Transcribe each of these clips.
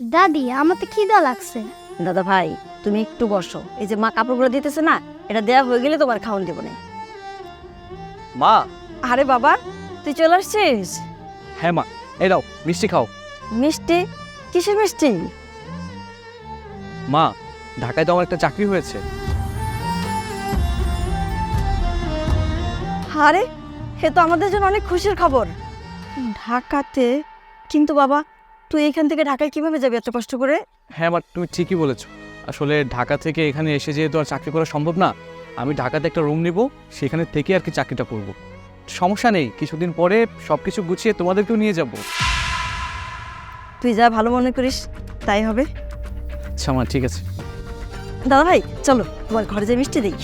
দাদি আমার তো খিদা লাগছে। দাদা ভাই তুমি একটু বসো। এই যে মা কাপড়গুলো দিতেছে না এটা দেয়া হয়ে গেলে তোমার খাওয়ান দেবো না। মা! আরে বাবা তুই চলে আসছিস? হ্যাঁ মা এই দাও মিষ্টি খাও। মিষ্টি? কিসের মিষ্টি? মা ঢাকায় তো আমার একটা চাকরি হয়েছে। আরে হে তো আমাদের জন্য অনেক খুশির খবর। ঢাকাতে? কিন্তু বাবা তুই এখান থেকে ঢাকায় কীভাবে যাবি এত কষ্ট করে? হ্যাঁ মা তুমি ঠিকই বলেছ। আসলে ঢাকা থেকে এখানে এসে যেহেতু আর চাকরি করা সম্ভব না আমি ঢাকাতে একটা রুম নিব সেখানে থেকে আর কি চাকরিটা করব। সমস্যা নেই কিছুদিন পরে সব কিছু গুছিয়ে তোমাদেরকেও নিয়ে যাব। তুই যা ভালো মনে করিস তাই হবে। আচ্ছা মা ঠিক আছে। দাদা ভাই চলো তোমার ঘরে যে মিষ্টি দিই।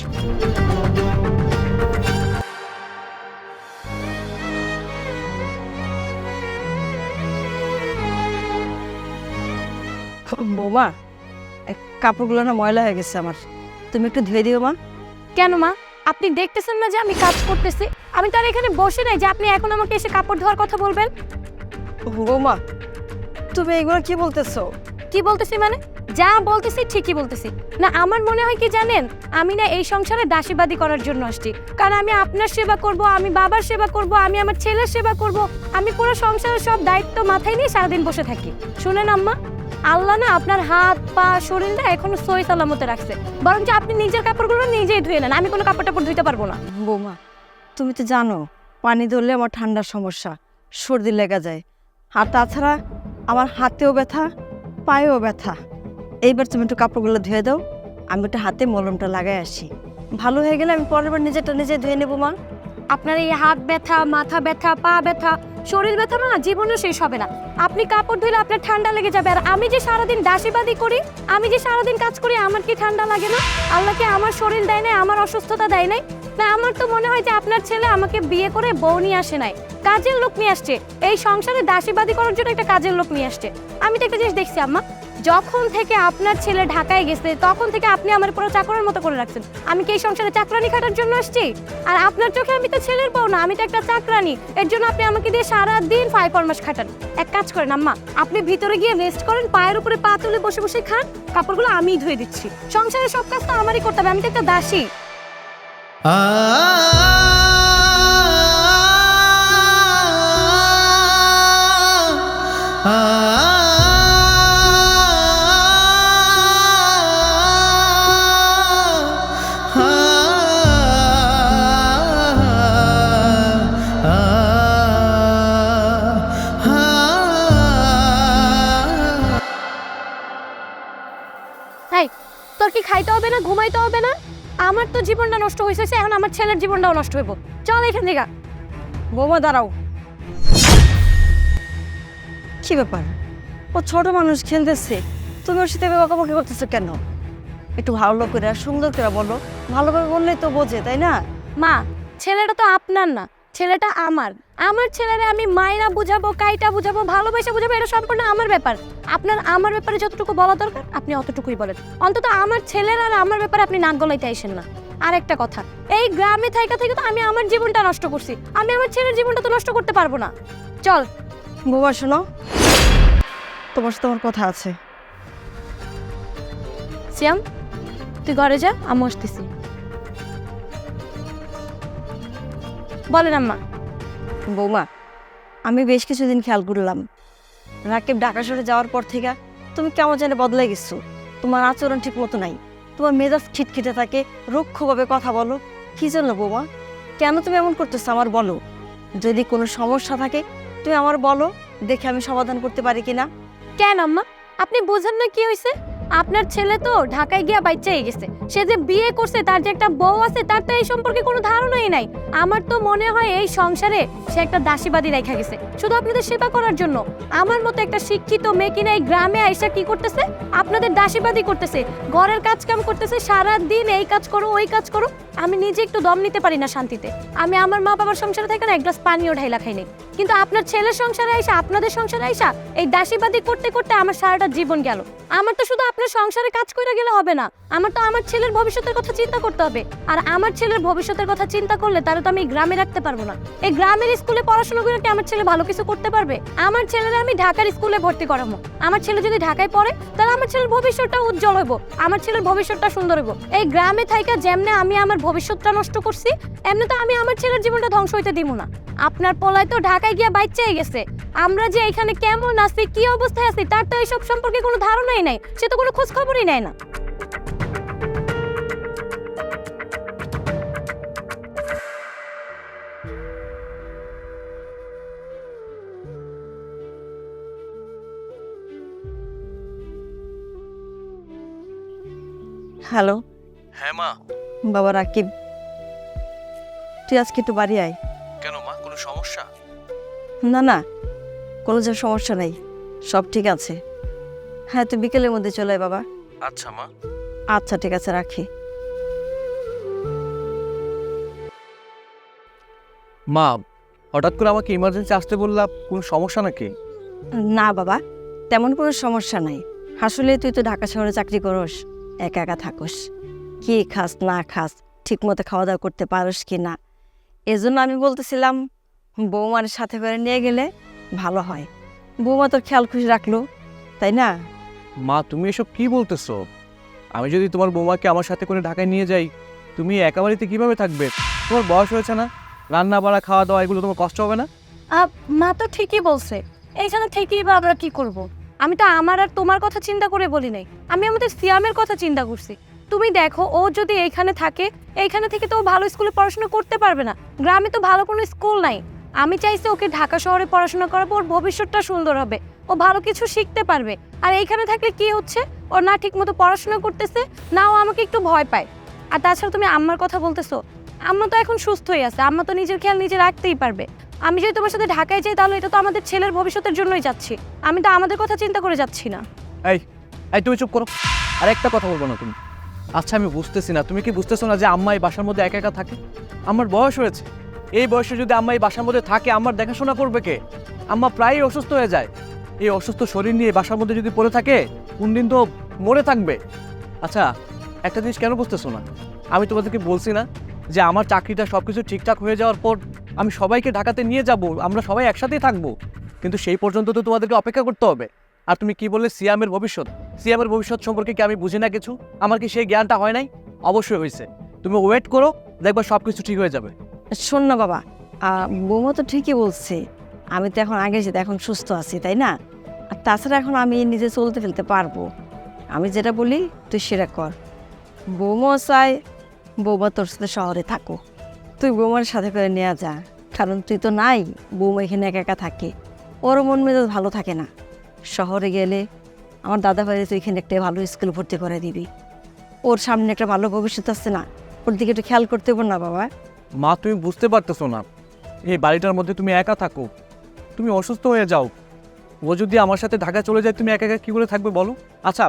বৌমা কাপড়গুলো না ময়লা হয়ে গেছে আমার। তুমি একটু ধুয়ে দিও মা। কেন মা? আপনি দেখতেছেন না যে আমি কাজ করতেছি? আমি তো আর এখানে বসে নাই যে আপনি এখন আমাকে এসে কাপড় ধোয়ার কথা বলবেন। বৌমা তুমি এগুলো কি বলতেছো? কি বলতেছি মানে? যা বলতেছি ঠিকই বলতেছি। না আমার মনে হয় কি জানেন? আমি না এই সংসারে দাসীবাদী করার জন্য আসছি। কারণ আমি আপনার সেবা করব আমি বাবার সেবা করব আমি আমার ছেলের সেবা করব আমি পুরো সংসারের সব দায়িত্ব মাথায় নিয়ে সারাদিন বসে থাকি। শুনেন আম্মা। আল্লাহ না আপনার হাত, পা, শরীরটা এখনও সই সালামতে রাখছে। বরঞ্চ আপনি নিজের কাপড়গুলো নিজেই ধুয়ে নেন। আমি কোনো কাপড় টাপড় ধুইতে পারব না। বৌমা, তুমি তো জানো, পানি ধরলে আমার ঠান্ডার সমস্যা, সর্দি লেগে যায়। আর তাছাড়া আমার হাতেও ব্যথা, পায়েও ব্যথা। এইবার তুমি একটু কাপড়গুলো ধুয়ে দাও, আমি একটু হাতে মলমটা লাগাই আসি। ভালো হয়ে গেলে আমি পরের বার নিজেরটা নিজে ধুয়ে নেব, মা। আপনার এই হাত ব্যথা, মাথা ব্যথা, পা ব্যথা, শরীর ব্যথা না, জীবনেও শেষ হবে না। আপনি কাপড় ধুলে আপনার ঠান্ডা লেগে যাবে। আর আমি যে সারাদিন দাসীবাদী করি, আমি যে সারাদিন কাজ করি, আমার কি ঠান্ডা লাগে না? আল্লাহকে আমার শরীর দেয় নাই, আমার অসুস্থতা দেয় নাই? না, আমার তো মনে হয় যে আপনার ছেলে আমাকে বিয়ে করে বউ নিয়ে আসে নাই। কাজের লোক নিয়ে আসছে। এই সংসারে দাসীবাদী করার জন্য একটা কাজের লোক নিয়ে আসছে। আমি তো একটা জিনিস দেখছি, আম্মা। যখন থেকে আপনার ছেলে ঢাকায় গেছে, তখন থেকে আপনি আমার পুরো চাকরের মতো করে রাখছেন। আমি কি এই সংসারে চাকরানি খাটার জন্য আসছি? আর আপনার চোখে আমি তো ছেলের বউ না, আমি তো একটা চাকরানি। এর জন্য আপনি আমাকে দিয়ে সারা দিন ফাই ফরমাস খাটান। এক কাজ করেন, আম্মা, আপনি ভিতরে গিয়ে রেস্ট করেন, পায়ের উপরে পা তুলে বসে বসে খান, কাপড়গুলো আমিই ধুয়ে দিচ্ছি। সংসারের সব কাজ তো আমারই করতে হবে, আমি তো একটা দাসী। এই না ঘুমাইতে হবে না। আমার তো জীবনটা নষ্ট হয়েছে এখন আমার ছেলের জীবনটাও নষ্ট হইব। চল এখান থেকে। বৌমা দাঁড়াও। কি ব্যাপার? ও ছোট মানুষ খেলতেছে। তুমি ওর সাথে বকাবকি করতেছো কেন? একটু ভালো করে সুন্দর করে বলো। ভালোভাবে বললেই তো বোঝে তাই না? মা ছেলেটা তো আপনার না। ছেলেটা আমার। আমার ছেলেরে আমি মায়েরা বুঝাবো কাইটা বুঝাবো ভালোবাসা বুঝাবো এটা সম্পূর্ণ আমার ব্যাপার। আপনার আমার ব্যাপারে যতটুকু বলা দরকার আপনি অতটুকুই বলেন। অন্তত আমার ছেলের আর আমার ব্যাপারে আপনি নাক গলাইতে আসেন না। আর একটা কথা এই গ্রামে থাইকা থেকে তো আমি আমার জীবনটা নষ্ট করছি। আমি আমার ছেলের জীবনটা তো নষ্ট করতে পারব না। চল। বৌমা শোনো। তোমার সাথে আমার কথা আছে। সিয়াম তুই ঘরে যা আমি আসতেছি। বলেন আম্মা। বৌমা আমি বেশ কিছুদিন খেয়াল করলাম। রাকিব ঢাকা শহরে যাওয়ার পর থেকে তুমি কেমন যেন বদলে গেছো। তোমার আচরণ ঠিক মতো নাই। তোমার মেজাজ খিটখিটে থাকে। রুক্ষভাবে কথা বলো। কি জন্য বৌমা? কেন তুমি এমন করতেছো আমার বলো। যদি কোনো সমস্যা থাকে তুমি আমার বলো। দেখে আমি সমাধান করতে পারি কিনা। কেন আম্মা? আপনি বোঝেন না কি হয়েছে আপনার ছেলে তো ঢাকায় গিয়া বাচ্চাই গেছে। সে যে বিয়ে করছে, তার যে একটা বউ আছে, তার তো এই সম্পর্কে কোনো ধারণাই নাই। আমার তো মনে হয় এই সংসারে সে একটা দাসীবাদী রেখা গেছে। শুধু আপনাদের সেবা করার জন্য। আমার মতো একটা শিক্ষিত মেয়ে কিনা এই গ্রামে আইসা কি করতেছে? আপনাদের দাসীবাদী করতেছে, ঘরের কাজ কাম করতেছে সারা দিন এই কাজ করো, ওই কাজ করো। আমি নিজে একটু দম নিতে পারি না শান্তিতে। আমি আমার মা বাবার সংসারে থেকে না এক গ্লাস পানিও ঢাইলা খাই নাই। কিন্তু আপনার ছেলের সংসারে আইসা, আপনাদের সংসারে আইসা, এই দাসীবাদী করতে করতে আমার সারাটা জীবন গেল। আমার তো শুধু আপনার আপনার সংসারে কাজ করে গেলে হবে না। আমার তো আমার ছেলের ভবিষ্যতের কথা চিন্তা করতে হবে। আর আমার ছেলের ভবিষ্যতের কথা চিন্তা করলে তাহলে তো আমি গ্রামে রাখতে পারব না। এই গ্রামের স্কুলে পড়াশোনা করে কি আমার ছেলে ভালো কিছু করতে পারবে? আমার ছেলের আমি ঢাকার স্কুলে ভর্তি করাবো। আমার ছেলে যদি ঢাকায় পড়ে, তাহলে আমার ছেলের ভবিষ্যৎটা উজ্জ্বল হইব। আমার ছেলের ভবিষ্যৎটা সুন্দর হইব। এই গ্রামে থাইকা যেমনে আমি আমার ভবিষ্যৎটা নষ্ট করছি, এমনি তো আমি আমার ছেলের জীবনটা ধ্বংস হইতে দিব না। আপনার পোলায় তো ঢাকায় গিয়া বাচ্চাই গেছে। আমরা যে এখানে কেমন আছি, কি অবস্থায় আছি, তার তো এইসব সম্পর্কে কোনো ধারণাই নাই। সে তো কোনো খোঁজ খবরই নেয় না। হ্যালো। হ্যাঁ মা। বাবা রাকিব। তুই আজকে একটু বাড়ি আয়। কেন মা? কোনো সমস্যা? না না। কোনো যে সমস্যা নেই। সব ঠিক আছে। হ্যাঁ তুই বিকেলের মধ্যে চলে আয় বাবা। আচ্ছা মা। আচ্ছা ঠিক আছে রাখি। মা হঠাৎ করে আমাকে ইমার্জেন্সি আসতে বললাম কোনো সমস্যা নাকি? না বাবা তেমন কোনো সমস্যা নাই। আসলে তুই তো ঢাকা শহরে চাকরি করস একা একা থাকস। কি খাস না খাস ঠিক মতো খাওয়া দাওয়া করতে পারস কি না? এজন্য আমি বলতেছিলাম বৌমার সাথে করে নিয়ে গেলে ভালো হয়। বৌমা তোর খেয়াল খুশি রাখল তাই না? মা, তুমি এসব কি বলতেছো? আমি যদি তোমার বৌমাকে আমার সাথে করে ঢাকায় নিয়ে যাই, তুমি একা বাড়িতে কীভাবে থাকবে? তোমার বয়স হয়েছে না? রান্না বাড়া, খাওয়া দাওয়া, এগুলো তোমার কষ্ট হবে না? মা তো ঠিকই বলছে। এইখানে থেকেই বা আমরা কি করব। আমি তো আমার আর তোমার কথা চিন্তা করে বলি নাই। আমি আমাদের সিয়ামের কথা চিন্তা করছি। তুমি দেখো, ও যদি এইখানে থাকে, এইখানে থেকে তো ও ভালো স্কুলে পড়াশোনা করতে পারবে না। গ্রামে তো ভালো কোনো স্কুল নাই। আমি চাইছি ওকে ঢাকা শহরে পড়াশোনা করাবো, ওর ভবিষ্যৎটা সুন্দর হবে। ও ভালো কিছু শিখতে পারবে। আর এইখানে থাকলে কি হচ্ছে? ও না ঠিক মতো পড়াশোনা করতেছে, না ও আমাকে একটু ভয় পায়। আর তাছাড়া তুমি আম্মার কথা বলতেছো, আম্মা তো এখন সুস্থই আছে, আম্মা তো নিজের খেয়াল নিজে রাখতেই পারবে। আমি যদি তোমার সাথে ঢাকায় যাই, তাহলে এটা তো আমাদের ছেলের ভবিষ্যতের জন্যই যাচ্ছি। আমি তো আমাদের কথা চিন্তা করে যাচ্ছি না। এই এই তুমি চুপ করো। আর একটা কথা বলব না তুমি। আচ্ছা আমি বুঝতেছি না। তুমি কি বুঝতেছো না যে আম্মা এই বাসার মধ্যে একা একা থাকে? আমার বয়স হয়েছে। এই বয়সে যদি আম্মা এই বাসার মধ্যে থাকে আমার দেখাশোনা করবে কে? আম্মা প্রায়ই অসুস্থ হয়ে যায়। এই অসুস্থ শরীর নিয়ে বাসার মধ্যে যদি পড়ে থাকে কোন দিন তো মরে থাকবে। আচ্ছা একটা জিনিস কেন বুঝতেছো না? আমি তোমাদেরকে বলছি না যে আমার চাকরিটা সব কিছু ঠিকঠাক হয়ে যাওয়ার পর আমি সবাইকে ঢাকাতে নিয়ে যাব, আমরা সবাই একসাথেই থাকব। কিন্তু সেই পর্যন্ত তো তোমাদেরকে অপেক্ষা করতে হবে। আর তুমি কি বললে, সিয়ামের ভবিষ্যৎ? সিয়ামের ভবিষ্যৎ সম্পর্কে কি আমি বুঝি না কিছু? আমার কি সেই জ্ঞানটা হয় নাই? অবশ্যই হয়েছে। তুমি ওয়েট করো, দেখবা সব কিছু ঠিক হয়ে যাবে। শোন না বাবা বৌমা তো ঠিকই বলছে। আমি তো এখন আগে যেতে এখন সুস্থ আছি, তাই না? আর তাছাড়া এখন আমি নিজে চলতে ফেলতে পারব। আমি যেটা বলি, তুই সেটা কর। বৌমাও চাই বৌমা তোর সাথে শহরে থাকো তুই বৌমার সাথে করে নেওয়া যা। কারণ তুই তো নাই, বৌমা এখানে একা একা থাকে। ওর মন মেজাজ ভালো থাকে না। শহরে গেলে আমার দাদা ভাই তুই এখানে একটা ভালো স্কুল ভর্তি করে দিবি। ওর সামনে একটা ভালো ভবিষ্যৎ আছে না? ওর দিকে একটু খেয়াল করতে পার না, বাবা। মা, তুমি বুঝতে পারতেছো না। এই বাড়িটার মধ্যে তুমি একা থাকো। তুমি অসুস্থ হয়ে যাও। ও যদি আমার সাথে ঢাকা চলে যায়, তুমি একা একা কী করে থাকবে বলো? আচ্ছা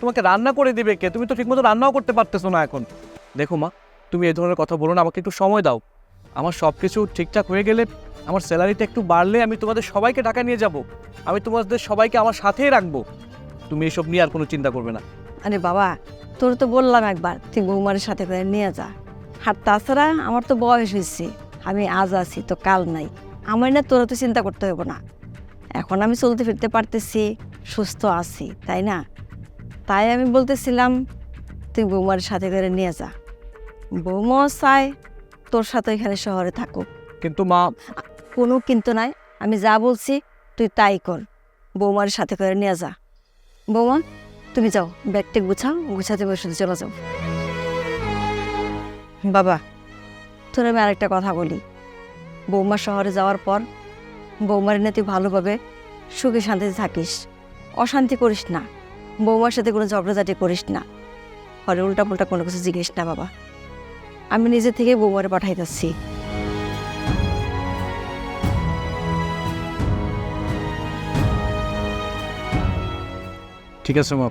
তোমাকে রান্না করে দেবে কে? তুমি তো ঠিকমতো রান্নাও করতে পারতেছো না এখন। দেখো মা, তুমি এ ধরনের কথা বলো না, আমাকে একটু সময় দাও। আমার সব কিছু ঠিকঠাক হয়ে গেলে, আমার স্যালারিটা একটু বাড়লে আমি তোমাদের সবাইকে ঢাকা নিয়ে যাব। আমি তোমাদের সবাইকে আমার সাথেই রাখব। তুমি এসব নিয়ে আর কোনো চিন্তা করবে না। আরে বাবা, তোর তো বললাম একবার, তুই বৌমারের সাথে করে নিয়ে যা। আর তাছাড়া আমার তো বয়স হয়েছে, আমি আজ আছি, তো কাল নাই। আমার না তোরা তো চিন্তা করতে হবে না। এখন আমি চলতে ফিরতে পারতেছি সুস্থ আছি তাই না? তাই আমি বলতেছিলাম তুই বৌমার সাথে করে নিয়ে যা। বৌমাও চায় তোর সাথে এখানে শহরে থাকুক। কিন্তু মা কোনো কিন্তু নাই। আমি যা বলছি তুই তাই কর। বৌমার সাথে করে নিয়ে যা। বৌমা তুমি যাও ব্যাগটা গুছাও গুছাতে বসে চলে যাও। বাবা তোর আমি আরেকটা কথা বলি। বৌমা শহরে যাওয়ার পর বৌমার নিয়ে তুই ভালোভাবে সুখে শান্তিতে থাকিস। অশান্তি করিস না। বৌমার সাথে কোনো ঝগড়াঝাটি করিস না। পরে উল্টা পুল্টা কোনো কিছু জিজ্ঞেস না বাবা। আমি নিজে থেকে বৌমারে পাঠাইতেছি। ঠিক আছে মা।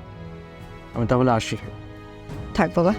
আমি তাহলে আসি। থাক বাবা।